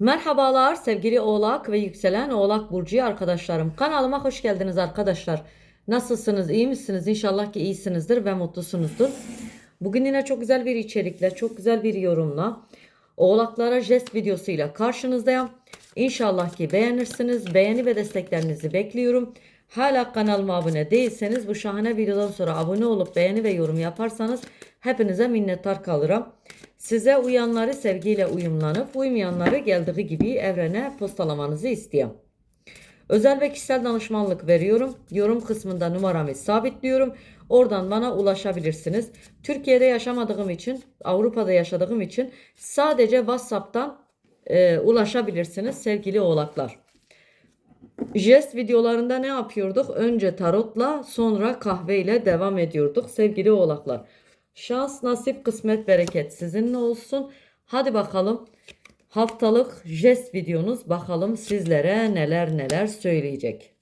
Merhabalar sevgili Oğlak ve yükselen Oğlak Burcu arkadaşlarım. Kanalıma hoş geldiniz arkadaşlar. Nasılsınız? iyi misiniz? İnşallah ki iyisinizdir ve mutlusunuzdur. Bugün yine çok güzel bir içerikle, çok güzel bir yorumla Oğlaklara jest videosuyla karşınızdayım. İnşallah ki beğenirsiniz. Beğeni ve desteklerinizi bekliyorum. Hala kanalıma abone değilseniz bu şahane videodan sonra abone olup beğeni ve yorum yaparsanız hepinize minnettar kalırım. Size uyanları sevgiyle uyumlanıp uymayanları geldiği gibi evrene postalamanızı istiyorum. Özel ve kişisel danışmanlık veriyorum. Yorum kısmında numaramı sabitliyorum. Oradan bana ulaşabilirsiniz. Türkiye'de yaşamadığım için, Avrupa'da yaşadığım için sadece WhatsApp'tan e, ulaşabilirsiniz sevgili oğlaklar. Jest videolarında ne yapıyorduk? Önce tarotla sonra kahveyle devam ediyorduk sevgili oğlaklar. Şans, nasip, kısmet, bereket sizinle olsun. Hadi bakalım haftalık jest videonuz bakalım sizlere neler neler söyleyecek.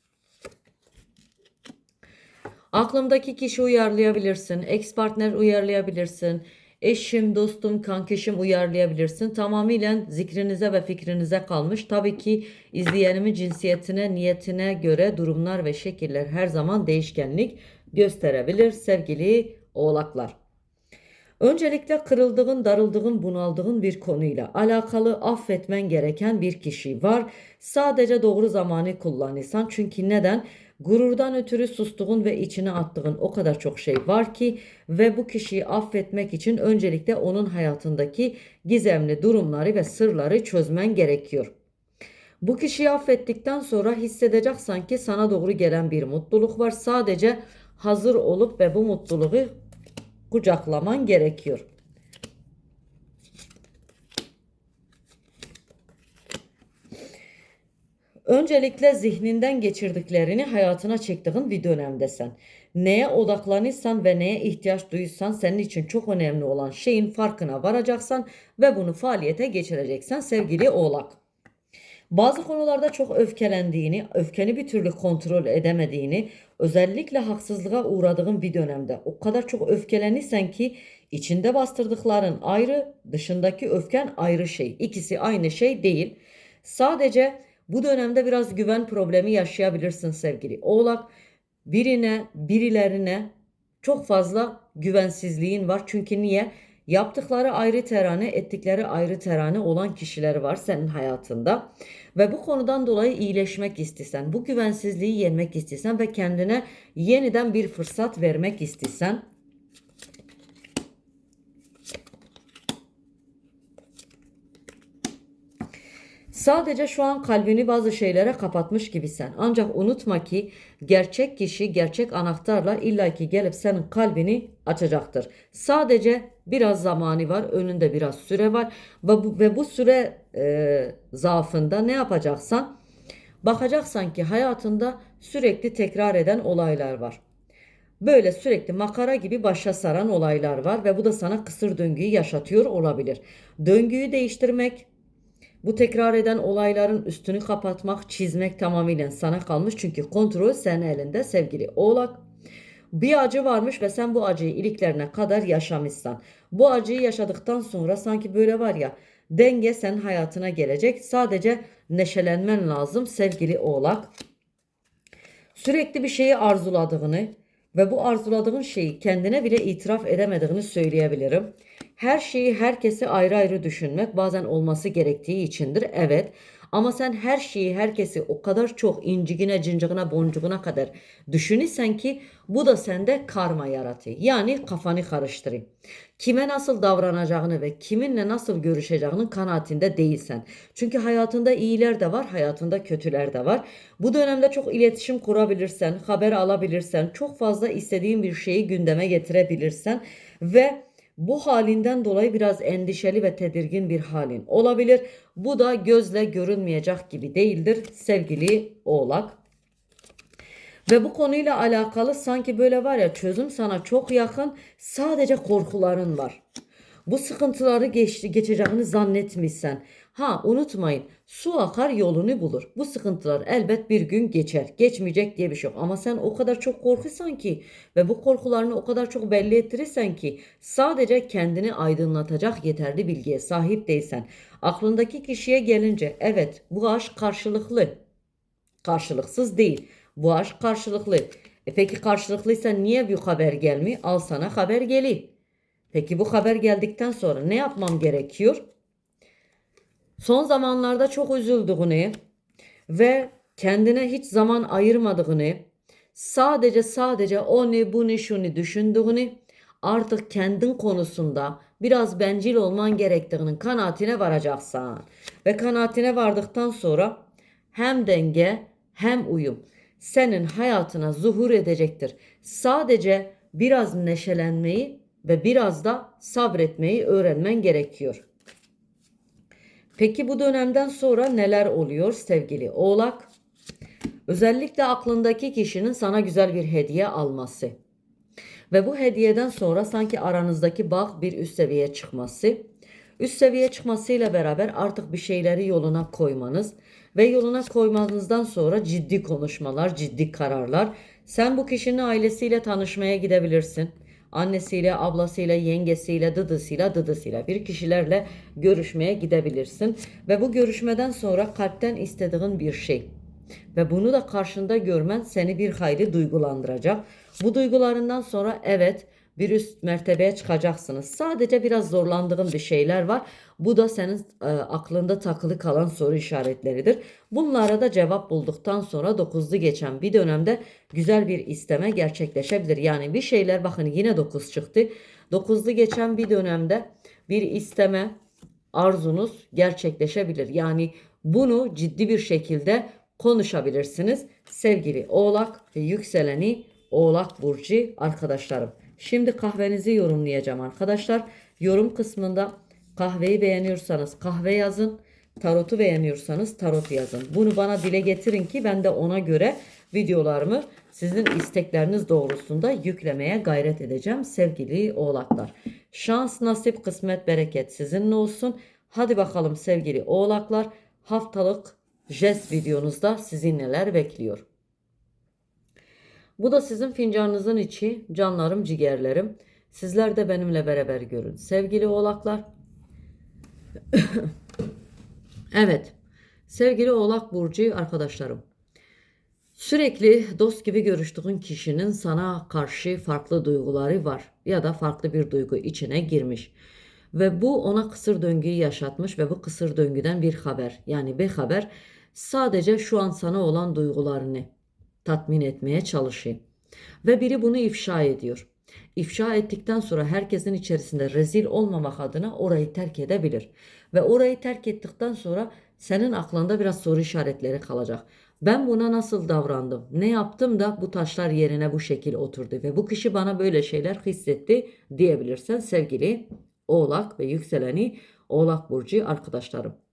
Aklımdaki kişi uyarlayabilirsin, ex partner uyarlayabilirsin, eşim, dostum, kankişim uyarlayabilirsin. Tamamıyla zikrinize ve fikrinize kalmış. Tabii ki izleyenimin cinsiyetine, niyetine göre durumlar ve şekiller her zaman değişkenlik gösterebilir sevgili oğlaklar. Öncelikle kırıldığın, darıldığın, bunaldığın bir konuyla alakalı affetmen gereken bir kişi var. Sadece doğru zamanı kullanırsan. Çünkü neden? Gururdan ötürü sustuğun ve içine attığın o kadar çok şey var ki ve bu kişiyi affetmek için öncelikle onun hayatındaki gizemli durumları ve sırları çözmen gerekiyor. Bu kişiyi affettikten sonra hissedeceksen ki sana doğru gelen bir mutluluk var. Sadece hazır olup ve bu mutluluğu kucaklaman gerekiyor. Öncelikle zihninden geçirdiklerini hayatına çektiğin bir dönemdesin. Neye odaklanırsan ve neye ihtiyaç duyursan senin için çok önemli olan şeyin farkına varacaksan ve bunu faaliyete geçireceksen sevgili oğlak. Bazı konularda çok öfkelendiğini, öfkeni bir türlü kontrol edemediğini, özellikle haksızlığa uğradığın bir dönemde o kadar çok öfkelenirsen ki içinde bastırdıkların ayrı, dışındaki öfken ayrı şey. İkisi aynı şey değil. Sadece bu dönemde biraz güven problemi yaşayabilirsin sevgili Oğlak. Birine, birilerine çok fazla güvensizliğin var. Çünkü niye? Yaptıkları ayrı terane, ettikleri ayrı terane olan kişiler var senin hayatında. Ve bu konudan dolayı iyileşmek istesen, bu güvensizliği yenmek istesen ve kendine yeniden bir fırsat vermek istesen Sadece şu an kalbini bazı şeylere kapatmış gibisin. Ancak unutma ki gerçek kişi gerçek anahtarla illaki gelip senin kalbini açacaktır. Sadece biraz zamanı var, önünde biraz süre var ve bu, ve bu süre e, zaafında ne yapacaksan bakacaksan ki hayatında sürekli tekrar eden olaylar var. Böyle sürekli makara gibi başa saran olaylar var ve bu da sana kısır döngüyü yaşatıyor olabilir. Döngüyü değiştirmek, bu tekrar eden olayların üstünü kapatmak, çizmek tamamıyla sana kalmış. Çünkü kontrol senin elinde sevgili oğlak. Bir acı varmış ve sen bu acıyı iliklerine kadar yaşamışsan. Bu acıyı yaşadıktan sonra sanki böyle var ya denge senin hayatına gelecek. Sadece neşelenmen lazım sevgili oğlak. Sürekli bir şeyi arzuladığını ve bu arzuladığın şeyi kendine bile itiraf edemediğini söyleyebilirim. Her şeyi herkesi ayrı ayrı düşünmek bazen olması gerektiği içindir. Evet. Ama sen her şeyi herkesi o kadar çok incigine, cincigine, boncuğuna kadar düşünürsen ki bu da sende karma yaratıyor. Yani kafanı karıştırıyor. Kime nasıl davranacağını ve kiminle nasıl görüşeceğinin kanaatinde değilsen. Çünkü hayatında iyiler de var, hayatında kötüler de var. Bu dönemde çok iletişim kurabilirsen, haber alabilirsen, çok fazla istediğin bir şeyi gündeme getirebilirsen ve bu halinden dolayı biraz endişeli ve tedirgin bir halin olabilir. Bu da gözle görünmeyecek gibi değildir sevgili oğlak. Ve bu konuyla alakalı sanki böyle var ya çözüm sana çok yakın sadece korkuların var. Bu sıkıntıları geçti, geçeceğini zannetmişsen. Ha unutmayın su akar yolunu bulur. Bu sıkıntılar elbet bir gün geçer. Geçmeyecek diye bir şey yok. Ama sen o kadar çok korkuyorsan ki ve bu korkularını o kadar çok belli ettirirsen ki sadece kendini aydınlatacak yeterli bilgiye sahip değilsen. Aklındaki kişiye gelince evet bu aşk karşılıklı. Karşılıksız değil. Bu aşk karşılıklı. E peki karşılıklıysa niye bir haber gelmiyor? Al sana haber geliyor. Peki bu haber geldikten sonra ne yapmam gerekiyor? Son zamanlarda çok üzüldüğünü ve kendine hiç zaman ayırmadığını, sadece sadece onu bunu şunu düşündüğünü, artık kendin konusunda biraz bencil olman gerektiğinin kanaatine varacaksan ve kanaatine vardıktan sonra hem denge hem uyum senin hayatına zuhur edecektir. Sadece biraz neşelenmeyi ve biraz da sabretmeyi öğrenmen gerekiyor. Peki bu dönemden sonra neler oluyor sevgili Oğlak? Özellikle aklındaki kişinin sana güzel bir hediye alması. Ve bu hediyeden sonra sanki aranızdaki bağ bir üst seviyeye çıkması. Üst seviyeye çıkmasıyla beraber artık bir şeyleri yoluna koymanız ve yoluna koymanızdan sonra ciddi konuşmalar, ciddi kararlar. Sen bu kişinin ailesiyle tanışmaya gidebilirsin annesiyle, ablasıyla, yengesiyle, dıdısıyla, dıdısıyla bir kişilerle görüşmeye gidebilirsin. Ve bu görüşmeden sonra kalpten istediğin bir şey ve bunu da karşında görmen seni bir hayli duygulandıracak. Bu duygularından sonra evet bir üst mertebeye çıkacaksınız. Sadece biraz zorlandığın bir şeyler var. Bu da senin e, aklında takılı kalan soru işaretleridir. Bunlara da cevap bulduktan sonra 9'lu geçen bir dönemde güzel bir isteme gerçekleşebilir. Yani bir şeyler bakın yine 9 çıktı. 9'lu geçen bir dönemde bir isteme arzunuz gerçekleşebilir. Yani bunu ciddi bir şekilde konuşabilirsiniz. Sevgili Oğlak ve yükseleni Oğlak Burcu arkadaşlarım. Şimdi kahvenizi yorumlayacağım arkadaşlar. Yorum kısmında kahveyi beğeniyorsanız kahve yazın. Tarotu beğeniyorsanız tarot yazın. Bunu bana dile getirin ki ben de ona göre videolarımı sizin istekleriniz doğrultusunda yüklemeye gayret edeceğim sevgili oğlaklar. Şans, nasip, kısmet, bereket sizinle olsun. Hadi bakalım sevgili oğlaklar haftalık jest videonuzda sizi neler bekliyor. Bu da sizin fincanınızın içi, canlarım, ciğerlerim. Sizler de benimle beraber görün. Sevgili oğlaklar. evet. Sevgili oğlak burcu arkadaşlarım. Sürekli dost gibi görüştüğün kişinin sana karşı farklı duyguları var ya da farklı bir duygu içine girmiş. Ve bu ona kısır döngüyü yaşatmış ve bu kısır döngüden bir haber yani bir haber sadece şu an sana olan duygularını tatmin etmeye çalışıyor. Ve biri bunu ifşa ediyor. İfşa ettikten sonra herkesin içerisinde rezil olmamak adına orayı terk edebilir. Ve orayı terk ettikten sonra senin aklında biraz soru işaretleri kalacak. Ben buna nasıl davrandım? Ne yaptım da bu taşlar yerine bu şekil oturdu ve bu kişi bana böyle şeyler hissetti diyebilirsen sevgili Oğlak ve yükseleni Oğlak burcu arkadaşlarım.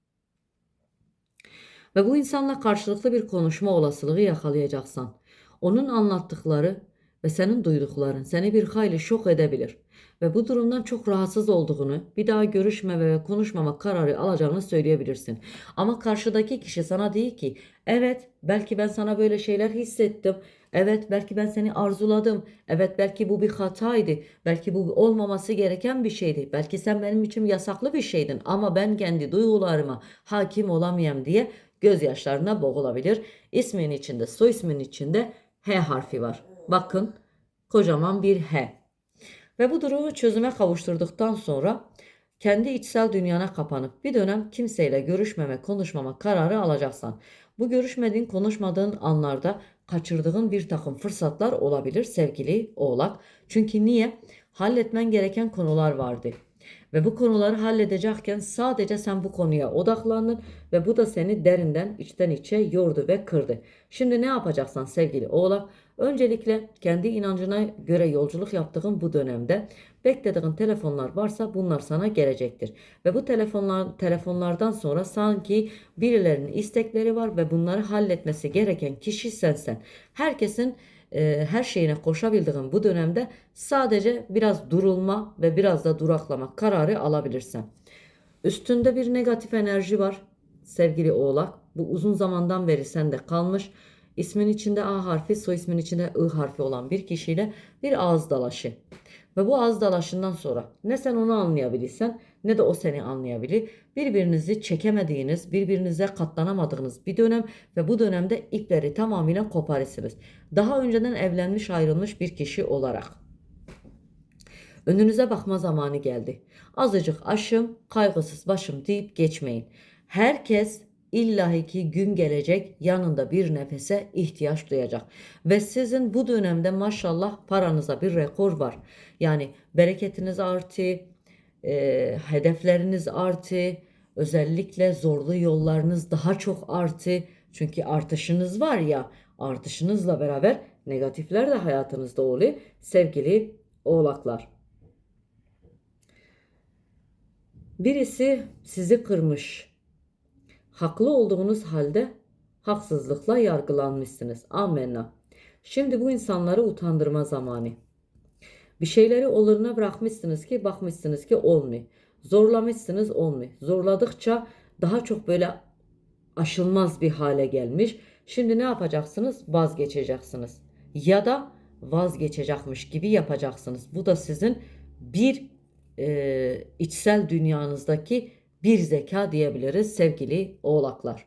Ve bu insanla karşılıklı bir konuşma olasılığı yakalayacaksan, onun anlattıkları ve senin duydukların seni bir hayli şok edebilir ve bu durumdan çok rahatsız olduğunu, bir daha görüşme ve konuşmama kararı alacağını söyleyebilirsin. Ama karşıdaki kişi sana değil ki, evet belki ben sana böyle şeyler hissettim, evet belki ben seni arzuladım, evet belki bu bir hataydı, belki bu olmaması gereken bir şeydi, belki sen benim için yasaklı bir şeydin ama ben kendi duygularıma hakim olamayayım. diye gözyaşlarına boğulabilir. İsmin içinde, soy ismin içinde H harfi var. Bakın kocaman bir H. Ve bu durumu çözüme kavuşturduktan sonra kendi içsel dünyana kapanıp bir dönem kimseyle görüşmeme, konuşmama kararı alacaksan. Bu görüşmediğin, konuşmadığın anlarda kaçırdığın bir takım fırsatlar olabilir sevgili oğlak. Çünkü niye? Halletmen gereken konular vardı. Ve bu konuları halledecekken sadece sen bu konuya odaklandın ve bu da seni derinden içten içe yordu ve kırdı. Şimdi ne yapacaksan sevgili oğlak? Öncelikle kendi inancına göre yolculuk yaptığın bu dönemde beklediğin telefonlar varsa bunlar sana gelecektir. Ve bu telefonlar telefonlardan sonra sanki birilerinin istekleri var ve bunları halletmesi gereken kişi sensen. Herkesin e, her şeyine koşabildiğin bu dönemde sadece biraz durulma ve biraz da duraklama kararı alabilirsin. Üstünde bir negatif enerji var sevgili oğlak. Bu uzun zamandan beri sende kalmış. İsmin içinde A harfi, soy ismin içinde I harfi olan bir kişiyle bir ağız dalaşı. Ve bu ağız dalaşından sonra ne sen onu anlayabilirsen ne de o seni anlayabilir. Birbirinizi çekemediğiniz, birbirinize katlanamadığınız bir dönem ve bu dönemde ipleri tamamıyla koparırsınız. Daha önceden evlenmiş ayrılmış bir kişi olarak. Önünüze bakma zamanı geldi. Azıcık aşım, kaygısız başım deyip geçmeyin. Herkes illahi ki gün gelecek yanında bir nefese ihtiyaç duyacak. Ve sizin bu dönemde maşallah paranıza bir rekor var. Yani bereketiniz artı, e, hedefleriniz artı, özellikle zorlu yollarınız daha çok artı. Çünkü artışınız var ya, artışınızla beraber negatifler de hayatınızda oluyor sevgili oğlaklar. Birisi sizi kırmış. Haklı olduğunuz halde haksızlıkla yargılanmışsınız. Amenna. Şimdi bu insanları utandırma zamanı. Bir şeyleri oluruna bırakmışsınız ki bakmışsınız ki olmuyor. Zorlamışsınız olmuyor. Zorladıkça daha çok böyle aşılmaz bir hale gelmiş. Şimdi ne yapacaksınız? Vazgeçeceksiniz. Ya da vazgeçecekmiş gibi yapacaksınız. Bu da sizin bir e, içsel dünyanızdaki bir zeka diyebiliriz sevgili oğlaklar.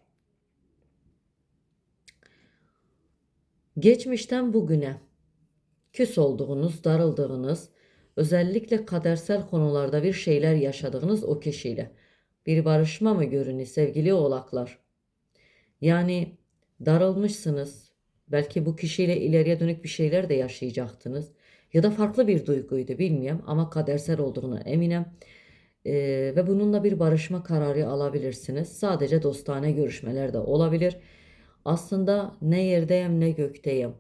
Geçmişten bugüne küs olduğunuz, darıldığınız, özellikle kadersel konularda bir şeyler yaşadığınız o kişiyle bir barışma mı görünüyor sevgili oğlaklar? Yani darılmışsınız. Belki bu kişiyle ileriye dönük bir şeyler de yaşayacaktınız. Ya da farklı bir duyguydu bilmiyorum ama kadersel olduğuna eminim. Ee, ve bununla bir barışma kararı alabilirsiniz. Sadece dostane görüşmeler de olabilir. Aslında ne yerdeyim ne gökteyim.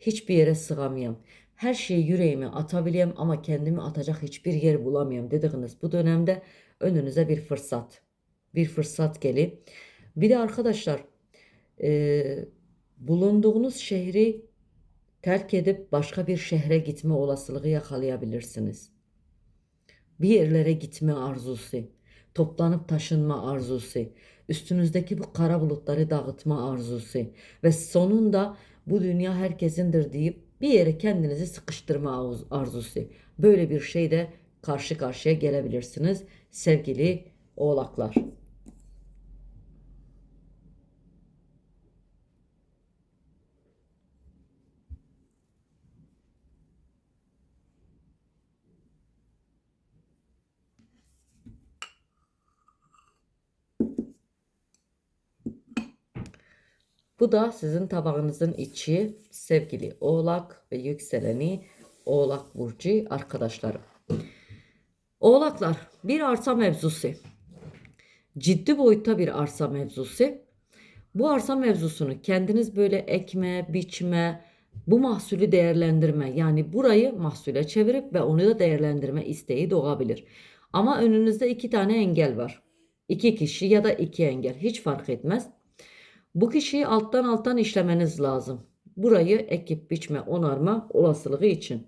Hiçbir yere sığamayım. Her şeyi yüreğime atabiliyorum ama kendimi atacak hiçbir yer bulamıyorum dediğiniz bu dönemde önünüze bir fırsat. Bir fırsat gelip. Bir de arkadaşlar e, bulunduğunuz şehri terk edip başka bir şehre gitme olasılığı yakalayabilirsiniz. Bir yerlere gitme arzusu, toplanıp taşınma arzusu, üstünüzdeki bu kara bulutları dağıtma arzusu ve sonunda bu dünya herkesindir deyip bir yere kendinizi sıkıştırma arzusu. Böyle bir şeyde karşı karşıya gelebilirsiniz sevgili oğlaklar. Bu da sizin tabağınızın içi sevgili oğlak ve yükseleni oğlak burcu arkadaşlarım. Oğlaklar bir arsa mevzusu. Ciddi boyutta bir arsa mevzusu. Bu arsa mevzusunu kendiniz böyle ekme, biçme, bu mahsulü değerlendirme yani burayı mahsule çevirip ve onu da değerlendirme isteği doğabilir. Ama önünüzde iki tane engel var. İki kişi ya da iki engel hiç fark etmez. Bu kişiyi alttan alttan işlemeniz lazım. Burayı ekip biçme onarma olasılığı için.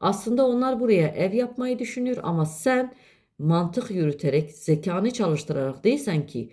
Aslında onlar buraya ev yapmayı düşünüyor ama sen mantık yürüterek, zekanı çalıştırarak değilsen ki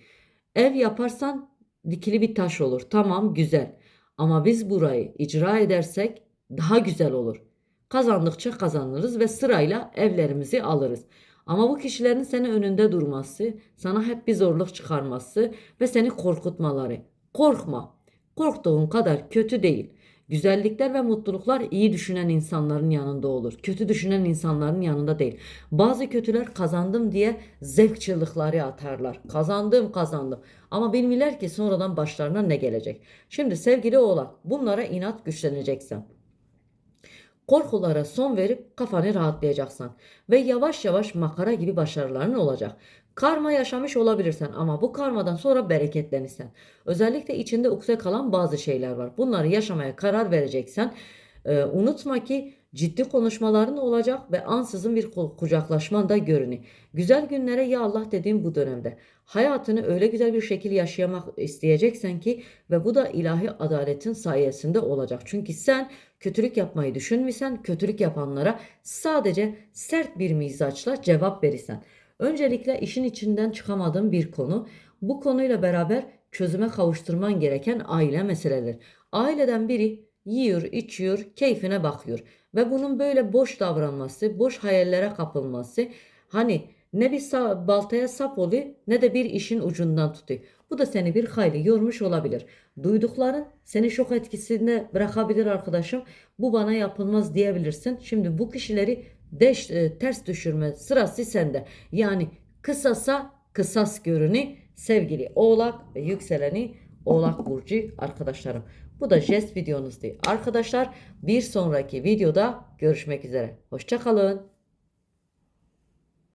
ev yaparsan dikili bir taş olur. Tamam güzel. Ama biz burayı icra edersek daha güzel olur. Kazandıkça kazanırız ve sırayla evlerimizi alırız. Ama bu kişilerin seni önünde durması, sana hep bir zorluk çıkarması ve seni korkutmaları. Korkma. Korktuğun kadar kötü değil. Güzellikler ve mutluluklar iyi düşünen insanların yanında olur. Kötü düşünen insanların yanında değil. Bazı kötüler kazandım diye zevk çığlıkları atarlar. Kazandım kazandım. Ama bilmirler ki sonradan başlarına ne gelecek. Şimdi sevgili oğlak bunlara inat güçleneceksin. Korkulara son verip kafanı rahatlayacaksın. Ve yavaş yavaş makara gibi başarıların olacak. Karma yaşamış olabilirsen ama bu karmadan sonra bereketlenirsen. Özellikle içinde ukse kalan bazı şeyler var. Bunları yaşamaya karar vereceksen e, unutma ki Ciddi konuşmaların olacak ve ansızın bir ku- kucaklaşman da görünüyor. Güzel günlere ya Allah dediğim bu dönemde. Hayatını öyle güzel bir şekilde yaşamak isteyeceksen ki ve bu da ilahi adaletin sayesinde olacak. Çünkü sen kötülük yapmayı düşünmüyorsan kötülük yapanlara sadece sert bir mizaçla cevap verirsen. Öncelikle işin içinden çıkamadığın bir konu. Bu konuyla beraber çözüme kavuşturman gereken aile meseleleri. Aileden biri yiyor, içiyor, keyfine bakıyor. Ve bunun böyle boş davranması, boş hayallere kapılması hani ne bir sa- baltaya sap oluyor ne de bir işin ucundan tutuyor. Bu da seni bir hayli yormuş olabilir. Duydukların seni şok etkisinde bırakabilir arkadaşım. Bu bana yapılmaz diyebilirsin. Şimdi bu kişileri deş, e, ters düşürme sırası sende. Yani kısasa kısas görünü sevgili oğlak ve yükseleni oğlak burcu arkadaşlarım. Bu da jest videonuz değil. Arkadaşlar bir sonraki videoda görüşmek üzere. Hoşçakalın.